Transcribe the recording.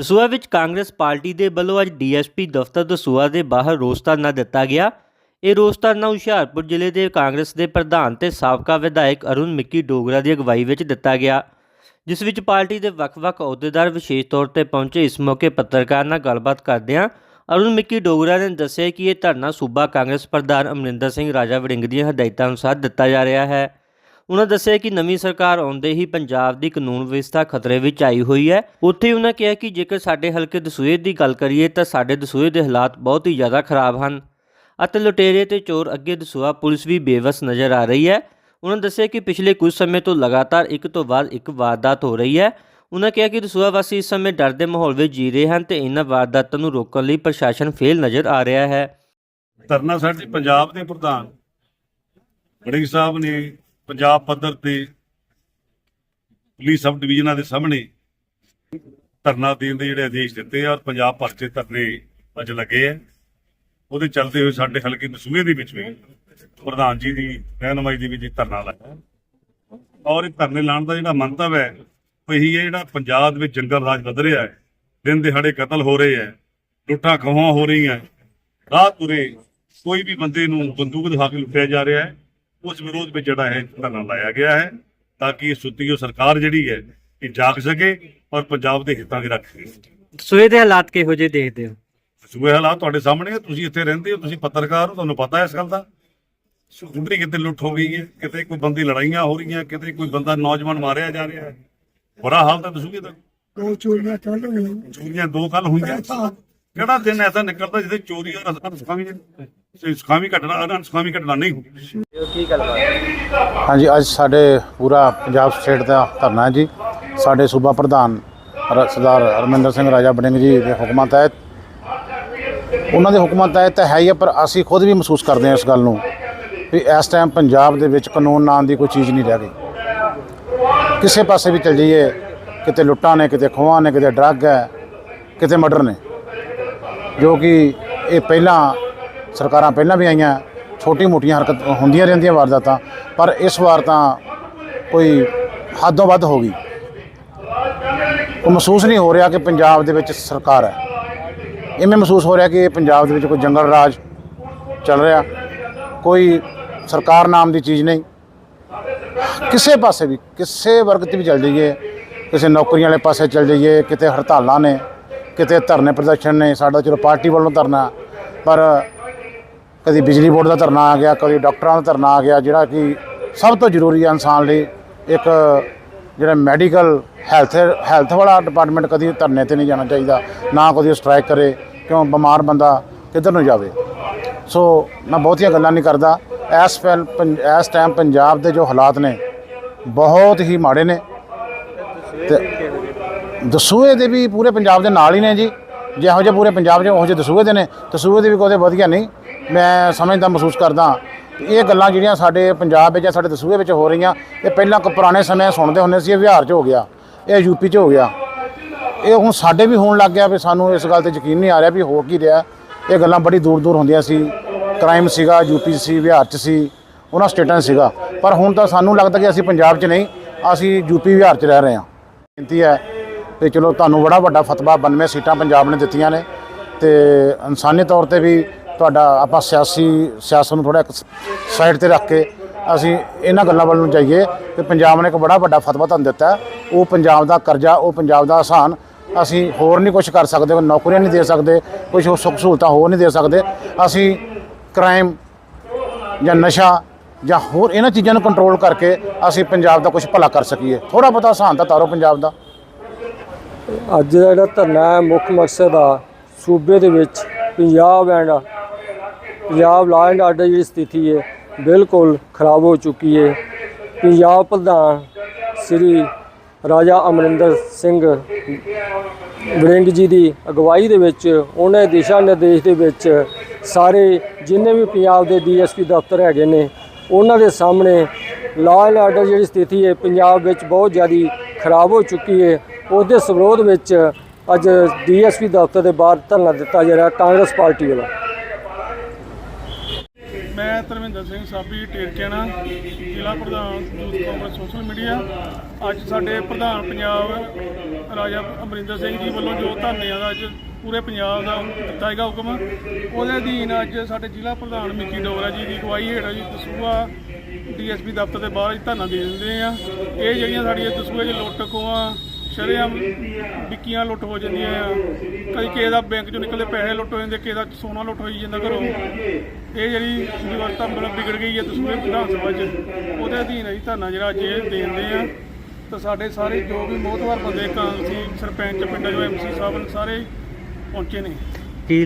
ਦਸੂਆ ਵਿੱਚ ਕਾਂਗਰਸ ਪਾਰਟੀ ਦੇ ਵੱਲੋਂ ਅੱਜ ਡੀਐਸਪੀ ਦਫ਼ਤਰ ਦਸੂਆ ਦੇ ਬਾਹਰ ਰੋਸ ਧਰਨਾ ਦਿੱਤਾ ਗਿਆ। ਇਹ ਰੋਸ ਧਰਨਾ ਹੁਸ਼ਿਆਰਪੁਰ ਜ਼ਿਲ੍ਹੇ ਦੇ ਕਾਂਗਰਸ ਦੇ ਪ੍ਰਧਾਨ ਤੇ ਸਾਬਕਾ ਵਿਧਾਇਕ ਅਰੁਣ ਮਿੱਕੀ ਡੋਗਰਾ ਦੀ ਅਗਵਾਈ ਵਿੱਚ ਦਿੱਤਾ ਗਿਆ। ਜਿਸ ਵਿੱਚ ਪਾਰਟੀ ਦੇ ਵੱਖ-ਵੱਖ ਅਹੁਦੇਦਾਰ ਵਿਸ਼ੇਸ਼ ਤੌਰ ਤੇ ਪਹੁੰਚੇ। ਇਸ ਮੌਕੇ ਪੱਤਰਕਾਰ ਨਾਲ ਗੱਲਬਾਤ ਕਰਦਿਆਂ ਅਰੁਣ ਮਿੱਕੀ ਡੋਗਰਾ ਨੇ ਦੱਸਿਆ ਕਿ ਇਹ ਧਰਨਾ ਸੂਬਾ ਕਾਂਗਰਸ ਪ੍ਰਧਾਨ ਅਮਰਿੰਦਰ ਸਿੰਘ ਰਾਜਾ ਵੜਿੰਗ ਦੀਆਂ ਹਦਾਇਤਾਂ ਅਨੁਸਾਰ ਦਿੱਤਾ ਜਾ ਰਿਹਾ ਹੈ। ਉਹਨਾਂ ਦੱਸਿਆ ਕਿ ਨਵੀਂ ਸਰਕਾਰ ਆਉਂਦੇ ਹੀ ਪੰਜਾਬ ਦੀ ਕਾਨੂੰਨ ਵਿਵਸਥਾ ਖਤਰੇ ਵਿੱਚ ਆਈ ਹੋਈ ਹੈ। ਉੱਥੇ ਉਹਨਾਂ ਕਿਹਾ ਕਿ ਜੇਕਰ ਸਾਡੇ ਹਲਕੇ ਦਸੂਏ ਦੀ ਗੱਲ ਕਰੀਏ ਤਾਂ ਸਾਡੇ ਦਸੂਏ ਦੇ ਹਾਲਾਤ ਬਹੁਤ ਹੀ ਜ਼ਿਆਦਾ ਖਰਾਬ ਹਨ ਅਤੇ ਲੁਟੇਰੇ ਤੇ ਚੋਰ ਅੱਗੇ ਦਸੂਹਾ ਪੁਲਿਸ ਵੀ ਬੇਵਸ ਨਜ਼ਰ ਆ ਰਹੀ ਹੈ। ਉਹਨਾਂ ਦੱਸਿਆ ਕਿ ਪਿਛਲੇ ਕੁਝ ਸਮੇਂ ਤੋਂ ਲਗਾਤਾਰ ਇੱਕ ਤੋਂ ਬਾਅਦ ਇੱਕ ਵਾਰਦਾਤ ਹੋ ਰਹੀ ਹੈ। ਉਹਨਾਂ ਕਿਹਾ ਕਿ ਦਸੂਹਾ ਵਾਸੀ ਇਸ ਸਮੇਂ ਡਰ ਦੇ ਮਾਹੌਲ ਵਿੱਚ ਜੀ ਰਹੇ ਹਨ ਤੇ ਇਹਨਾਂ ਵਾਰਦਾਤਾਂ ਨੂੰ ਰੋਕਣ ਲਈ ਪ੍ਰਸ਼ਾਸਨ ਫੇਲ ਨਜ਼ਰ ਆ ਰਿਹਾ ਹੈ। ਧਰਨਾ ਸਾਡੇ ਪੰਜਾਬ ਦੇ ਪ੍ਰਧਾਨ ਵੜਿੰਗ ਸਾਹਿਬ ਨੇ ਪੰਜਾਬ ਪੱਧਰ ਤੇ ਪੁਲਿਸ ਸਬ ਡਿਵੀਜ਼ਨਾਂ ਦੇ ਸਾਹਮਣੇ ਧਰਨਾ ਦੇਣ ਦੇ ਜਿਹੜੇ ਆਦੇਸ਼ ਦਿੱਤੇ ਆ ਔਰ ਪੰਜਾਬ ਭਰ 'ਚ ਧਰਨੇ ਅੱਜ ਲੱਗੇ ਆ। ਉਹਦੇ ਚੱਲਦੇ ਹੋਏ ਸਾਡੇ ਹਲਕੇ ਦਸੂਹੇ ਦੇ ਵਿੱਚ ਵੀ ਪ੍ਰਧਾਨ ਜੀ ਦੀ ਰਹਿਨਮਾਈ ਦੇ ਵਿੱਚ ਧਰਨਾ ਲਾਇਆ। ਔਰ ਇਹ ਧਰਨੇ ਲਾਉਣ ਦਾ ਜਿਹੜਾ ਮੰਤਵ ਹੈ, ਉਹ ਇਹੀ ਹੈ ਜਿਹੜਾ ਪੰਜਾਬ ਵਿੱਚ ਜੰਗਲ ਰਾਜ ਵੱਧ ਰਿਹਾ ਹੈ, ਦਿਨ ਦਿਹਾੜੇ ਕਤਲ ਹੋ ਰਹੇ ਹੈ, ਲੁੱਟਾਂ ਖੋਹਾਂ ਹੋ ਰਹੀਆਂ ਰਾਤ ਤੁਰੇ ਕੋਈ ਵੀ ਬੰਦੇ ਨੂੰ ਬੰਦੂਕ ਦਿਖਾ ਕੇ ਲੁੱਟਿਆ ਜਾ ਰਿਹਾ ਹੈ। ਉਸ ਵਿਰੋਧ ਵਿੱਚ ਜਿਹੜਾ ਹੈ ਧਰਨਾ ਲਾਇਆ ਗਿਆ ਹੈ ਤਾਂ ਕਿ ਸੁੱਤੀ ਹੋਈ ਸਰਕਾਰ ਜਿਹੜੀ ਹੈ ਇਹ ਜਾਗ ਸਕੇ ਔਰ ਪੰਜਾਬ ਦੇ ਹਿੱਤਾਂ ਦੀ ਰੱਖ ਦਸੂਹੇ ਦੇ ਹਾਲਾਤ ਕਿਹੋ ਜਿਹੇ ਦੇਖਦੇ ਹੋ? ਸੂਏ ਹਾਲਾਤ ਤੁਹਾਡੇ ਸਾਹਮਣੇ ਹੈ ਤੁਸੀਂ ਇੱਥੇ ਰਹਿੰਦੇ ਹੋ ਤੁਸੀਂ ਪੱਤਰਕਾਰ ਹੋ ਤੁਹਾਨੂੰ ਪਤਾ ਹੈ ਇਸ ਗੱਲ ਦਾ। ਕਿਤੇ ਕਿਤੇ ਲੁੱਟ ਹੋ ਗਈ ਹੈ ਕਿਤੇ ਕੋਈ ਬੰਦੀ ਲੜਾਈਆਂ ਹੋ ਰਹੀਆਂ ਕਿਤੇ ਕੋਈ ਬੰਦਾ ਨੌਜਵਾਨ ਮਾਰਿਆ ਜਾ ਰਿਹਾ ਹੈ। ਬੁਰਾ ਹਾਲ ਤਾਂ ਦਸੂਗੇ ਦਾ ਦੋ ਚੋਰੀਆਂ ਚੱਲ ਰਹੀਆਂ। ਚੋਰੀਆਂ ਦੋ ਕੱਲ ਹੋਈਆਂ। ਕਿਹੜਾ ਦਿਨ ਐਸਾ ਨਿਕਲਦਾ ਜਿਹਦੇ ਚੋਰੀ ਔਰ ਅਨਸਖਾਵੀ ਸੁਖਾਵੀ ਘਟਨਾ ਅਨਸਖਾਵੀ ਘਟਨਾ ਨਹੀਂ ਹੁੰਦੀ ਹਾਂਜੀ ਅੱਜ ਸਾਡੇ ਪੂਰਾ ਪੰਜਾਬ ਸਟੇਟ ਦਾ ਧਰਨਾ ਹੈ ਜੀ। ਸਾਡੇ ਸੂਬਾ ਪ੍ਰਧਾਨ ਸਰਦਾਰ ਅਰਮਿੰਦਰ ਸਿੰਘ ਰਾਜਾ ਬੜਿੰਗ ਜੀ ਦੇ ਹੁਕਮਾਂ ਤਹਿਤ ਉਹਨਾਂ ਦੇ ਹੁਕਮਾਂ ਤਹਿਤ ਤਾਂ ਹੈ ਹੀ ਹੈ ਪਰ ਅਸੀਂ ਖੁਦ ਵੀ ਮਹਿਸੂਸ ਕਰਦੇ ਹਾਂ ਇਸ ਗੱਲ ਨੂੰ ਵੀ ਇਸ ਟਾਈਮ ਪੰਜਾਬ ਦੇ ਵਿੱਚ ਕਾਨੂੰਨ ਨਾਂ ਦੀ ਕੋਈ ਚੀਜ਼ ਨਹੀਂ ਰਹਿ ਗਈ। ਕਿਸੇ ਪਾਸੇ ਵੀ ਚਲ ਜਾਈਏ ਕਿਤੇ ਲੁੱਟਾਂ ਨੇ ਕਿਤੇ ਖੋਹਾਂ ਨੇ ਕਿਤੇ ਡਰੱਗ ਹੈ ਕਿਤੇ ਮਰਡਰ ਨੇ ਜੋ ਕਿ ਇਹ ਪਹਿਲਾਂ ਸਰਕਾਰਾਂ ਪਹਿਲਾਂ ਵੀ ਆਈਆਂ ਛੋਟੀ ਮੋਟੀਆਂ ਹਰਕਤ ਹੁੰਦੀਆਂ ਰਹਿੰਦੀਆਂ ਵਾਰਦਾਤਾਂ, ਪਰ ਇਸ ਵਾਰ ਤਾਂ ਕੋਈ ਹੱਦੋਂ ਵੱਧ ਹੋ ਗਈ। ਉਹ ਮਹਿਸੂਸ ਨਹੀਂ ਹੋ ਰਿਹਾ ਕਿ ਪੰਜਾਬ ਦੇ ਵਿੱਚ ਸਰਕਾਰ ਹੈ। ਇਵੇਂ ਮਹਿਸੂਸ ਹੋ ਰਿਹਾ ਕਿ ਇਹ ਪੰਜਾਬ ਦੇ ਵਿੱਚ ਕੋਈ ਜੰਗਲ ਰਾਜ ਚੱਲ ਰਿਹਾ, ਕੋਈ ਸਰਕਾਰ ਨਾਮ ਦੀ ਚੀਜ਼ ਨਹੀਂ। ਕਿਸੇ ਪਾਸੇ ਵੀ, ਕਿਸੇ ਵਰਗ 'ਤੇ ਵੀ ਚੱਲ ਜਾਈਏ, ਕਿਸੇ ਨੌਕਰੀਆਂ ਵਾਲੇ ਪਾਸੇ ਚੱਲ ਜਾਈਏ, ਕਿਤੇ ਹੜਤਾਲਾਂ ਨੇ, ਕਿਤੇ ਧਰਨੇ ਪ੍ਰਦਰਸ਼ਨ ਨੇ, ਸਾਡਾ ਚਲੋ ਪਾਰਟੀ ਵੱਲੋਂ ਧਰਨਾ, ਪਰ ਕਦੀ ਬਿਜਲੀ ਬੋਰਡ ਦਾ ਧਰਨਾ ਆ ਗਿਆ, ਕਦੀ ਡਾਕਟਰਾਂ ਦਾ ਧਰਨਾ ਆ ਗਿਆ, ਜਿਹੜਾ ਕਿ ਸਭ ਤੋਂ ਜ਼ਰੂਰੀ ਹੈ ਇਨਸਾਨ ਲਈ, ਇੱਕ ਜਿਹੜਾ ਮੈਡੀਕਲ ਹੈਲਥ ਹੈਲਥ ਵਾਲਾ ਡਿਪਾਰਟਮੈਂਟ ਕਦੀ ਧਰਨੇ ਤੇ ਨਹੀਂ ਜਾਣਾ ਚਾਹੀਦਾ, ਨਾ ਕਦੀ ਸਟ੍ਰਾਈਕ ਕਰੇ, ਕਿਉਂ ਬਿਮਾਰ ਬੰਦਾ ਕਿੱਧਰ ਨੂੰ ਜਾਵੇ। ਸੋ ਮੈਂ ਬਹੁਤੀਆਂ ਗੱਲਾਂ ਨਹੀਂ ਕਰਦਾ। ਇਸ ਫੈਲ ਪੰਜ- ਇਸ ਟਾਈਮ ਪੰਜਾਬ ਦੇ ਜੋ ਹਾਲਾਤ ਨੇ, ਬਹੁਤ ਹੀ ਮਾੜੇ ਨੇ। ਤੇ ਦਸੂਹੇ ਦੇ ਵੀ ਪੂਰੇ ਪੰਜਾਬ ਦੇ ਨਾਲ ਹੀ ਨੇ ਜੀ। ਜਿਹੋ ਜਿਹੇ ਪੂਰੇ ਪੰਜਾਬ 'ਚ, ਉਹੋ ਜਿਹੇ ਦਸੂਏ ਦੇ ਨੇ, ਦਸੂਹੇ ਦੇ ਵੀ ਕੋਈ ਵਧੀਆ ਨਹੀਂ। ਮੈਂ ਸਮਝਦਾ, ਮਹਿਸੂਸ ਕਰਦਾ ਇਹ ਗੱਲਾਂ ਜਿਹੜੀਆਂ ਸਾਡੇ ਪੰਜਾਬ ਵਿੱਚ ਜਾਂ ਸਾਡੇ ਦਸੂਹੇ ਵਿੱਚ ਹੋ ਰਹੀਆਂ, ਇਹ ਪਹਿਲਾਂ ਕ ਪੁਰਾਣੇ ਸਮੇਂ ਸੁਣਦੇ ਹੁੰਦੇ ਸੀ, ਇਹ ਬਿਹਾਰ 'ਚ ਹੋ ਗਿਆ, ਇਹ ਯੂਪੀ 'ਚ ਹੋ ਗਿਆ। ਇਹ ਹੁਣ ਸਾਡੇ ਵੀ ਹੋਣ ਲੱਗ ਗਿਆ ਵੀ ਸਾਨੂੰ ਇਸ ਗੱਲ ਤੇ ਯਕੀਨ ਨਹੀਂ ਆ ਰਿਹਾ ਵੀ ਹੋ ਕੀ ਰਿਹਾ। ਇਹ ਗੱਲਾਂ ਬੜੀ ਦੂਰ ਦੂਰ ਹੁੰਦੀਆਂ ਸੀ। ਕ੍ਰਾਈਮ ਸੀਗਾ ਯੂਪੀ 'ਚ ਸੀ ਬਿਹਾਰ 'ਚ ਸੀ, ਉਹਨਾਂ ਸਟੇਟਾਂ 'ਚ ਸੀਗਾ। ਪਰ ਹੁਣ ਤਾਂ ਸਾਨੂੰ ਲੱਗਦਾ ਕਿ ਅਸੀਂ ਪੰਜਾਬ 'ਚ ਨਹੀਂ, ਅਸੀਂ ਯੂਪੀ ਬਿਹਾਰ 'ਚ ਰਹਿ ਰਹੇ ਹਾਂ। ਬੇਨਤੀ ਹੈ ਤੇ ਚਲੋ ਤੁਹਾਨੂੰ ਬੜਾ ਵੱਡਾ ਫਤਵਾ 92 ਸੀਟਾਂ ਪੰਜਾਬ ਨੇ ਦਿੱਤੀਆਂ ਨੇ ਤੇ ਇਨਸਾਨੀ ਤੌਰ ਤੇ ਵੀ ਤੁਹਾਡਾ ਆਪਾਂ ਸਿਆਸੀ ਸਿਆਸਤ ਨੂੰ ਥੋੜਾ ਸਾਈਡ ਤੇ ਰੱਖ ਕੇ ਅਸੀਂ ਇਹਨਾਂ ਗੱਲਾਂ ਵੱਲ ਨੂੰ ਜਾਈਏ ਕਿ ਪੰਜਾਬ ਨੇ ਇੱਕ ਬੜਾ ਵੱਡਾ ਫਤਵਾ ਤੁਹਾਨੂੰ ਦਿੱਤਾ। ਉਹ ਪੰਜਾਬ ਦਾ ਕਰਜ਼ਾ, ਉਹ ਪੰਜਾਬ ਦਾ ਆਸਾਨ ਅਸੀਂ ਹੋਰ ਨਹੀਂ ਕੁਝ ਕਰ ਸਕਦੇ ਕੋਈ ਨੌਕਰੀਆਂ ਨਹੀਂ ਦੇ ਸਕਦੇ ਕੁਝ ਹੋਰ ਸੁੱਖ ਸਹੂਲਤਾਂ ਹੋਰ ਨਹੀਂ ਦੇ ਸਕਦੇ। ਅਸੀਂ ਕ੍ਰਾਈਮ ਜਾਂ ਨਸ਼ਾ ਜਾਂ ਹੋਰ ਇਹਨਾਂ ਚੀਜ਼ਾਂ ਨੂੰ ਕੰਟਰੋਲ ਕਰਕੇ ਅਸੀਂ ਪੰਜਾਬ ਦਾ ਕੁਝ ਭਲਾ ਕਰ ਸਕੀਏ। ਥੋੜਾ ਬਹੁਤਾ ਆਸਾਨ ਤਾਂ ਤਾਰੋ ਪੰਜਾਬ ਦਾ। ਅੱਜ ਦਾ ਜਿਹੜਾ ਧਰਨਾ ਹੈ, ਮੁੱਖ ਮਕਸਦ ਆ ਸੂਬੇ ਦੇ ਵਿੱਚ Punjab and Punjab law and order ਜਿਹੜੀ ਸਥਿਤੀ ਹੈ, ਬਿਲਕੁਲ ਖਰਾਬ ਹੋ ਚੁੱਕੀ ਹੈ। ਪੰਜਾਬ ਪ੍ਰਧਾਨ ਸ੍ਰੀ ਰਾਜਾ ਅਮਰਿੰਦਰ ਸਿੰਘ ਵੜਿੰਗ ਜੀ ਦੀ ਅਗਵਾਈ ਦੇ ਵਿੱਚ, ਉਹਨਾਂ ਦਿਸ਼ਾ ਨਿਰਦੇਸ਼ ਦੇ ਵਿੱਚ ਸਾਰੇ ਜਿੰਨੇ ਵੀ ਪੰਜਾਬ ਦੇ ਡੀਐਸਪੀ ਦਫ਼ਤਰ ਹੈਗੇ ਨੇ, ਉਹਨਾਂ ਦੇ ਸਾਹਮਣੇ ਲਾਅ ਐਂਡ ਆਰਡਰ ਜਿਹੜੀ ਸਥਿਤੀ ਹੈ, ਪੰਜਾਬ ਵਿੱਚ ਬਹੁਤ ਜ਼ਿਆਦਾ ਖਰਾਬ ਹੋ ਚੁੱਕੀ ਹੈ। ਉਹਦੇ ਸਵਰੋਧ ਵਿੱਚ ਅੱਜ ਡੀਐਸਪੀ ਦਫ਼ਤਰ ਦੇ ਬਾਹਰ ਧਰਨਾ ਦਿੱਤਾ ਜਾ ਰਿਹਾ ਕਾਂਗਰਸ ਪਾਰਟੀ ਵੱਲੋਂ। ਮੈਂ ਧਰਮਿੰਦਰ ਸਿੰਘ ਸਾਬੀ ਟੇਰਕਿਆਣਾ ਜ਼ਿਲ੍ਹਾ ਪ੍ਰਧਾਨ ਯੂਥ ਕਾਂਗਰਸ ਸੋਸ਼ਲ ਮੀਡੀਆ ਅੱਜ ਸਾਡੇ ਪ੍ਰਧਾਨ ਪੰਜਾਬ ਰਾਜਾ ਅਮਰਿੰਦਰ ਸਿੰਘ ਜੀ ਵੱਲੋਂ ਜੋ ਧਰਨਿਆਂ ਦਾ ਅੱਜ ਪੂਰੇ ਪੰਜਾਬ ਦਾ ਦਿੱਤਾ ਹੈਗਾ ਹੁਕਮ, ਉਹਦੇ ਅਧੀਨ ਅੱਜ ਸਾਡੇ ਜ਼ਿਲ੍ਹਾ ਪ੍ਰਧਾਨ ਮਿੱਕੀ ਡੋਗਰਾ ਜੀ ਦੀ ਅਗਵਾਈ ਹੇਠ ਜੀ ਦਸੂਆ ਡੀਐਸਪੀ ਦਫ਼ਤਰ ਦੇ ਬਾਹਰ ਧਰਨਾ ਦੇ ਦਿੰਦੇ ਆ ਇਹ ਜਿਹੜੀਆਂ ਸਾਡੀਆਂ ਦਸੂਏ 'ਚ ਲੁੱਟ ਖੋਹਾਂ ਸ਼ਰੇਆਮ ਵਿੱਕੀਆਂ ਲੁੱਟ ਹੋ ਜਾਂਦੀਆਂ ਆ। ਕਈ ਕਿਸੇ ਦਾ ਬੈਂਕ ਚੋਂ ਨਿਕਲਦੇ ਪੈਸੇ ਲੁੱਟ ਹੋ ਜਾਂਦੇ, ਕਿਸੇ ਦਾ ਸੋਨਾ ਲੁੱਟ ਹੋਈ ਜਾਂਦਾ ਘਰੋਂ। ਇਹ ਜਿਹੜੀ ਵਿਵਸਥਾ ਮਤਲਬ ਵਿਗੜ ਗਈ ਹੈ ਦਸੂਏ ਵਿਧਾਨ ਸਭਾ 'ਚ, ਉਹਦੇ ਅਧੀਨ ਅਸੀਂ ਧਰਨਾ ਜਿਹੜਾ ਅੱਜ ਇਹ ਦੇਂਦੇ ਆ। ਤਾਂ ਸਾਡੇ ਸਾਰੇ ਜੋ ਵੀ ਮੋਹਤਵਾਰ ਬੰਦੇ, ਕਾਂਗਰਸੀ, ਸਰਪੰਚ, ਪਿੰਡਾਂ ਦੇ ਐਮਸੀ ਸਾਹਿਬ ਨੇ ਸਾਰੇ ਪਹੁੰਚੇ ਨੇ। ਕੀ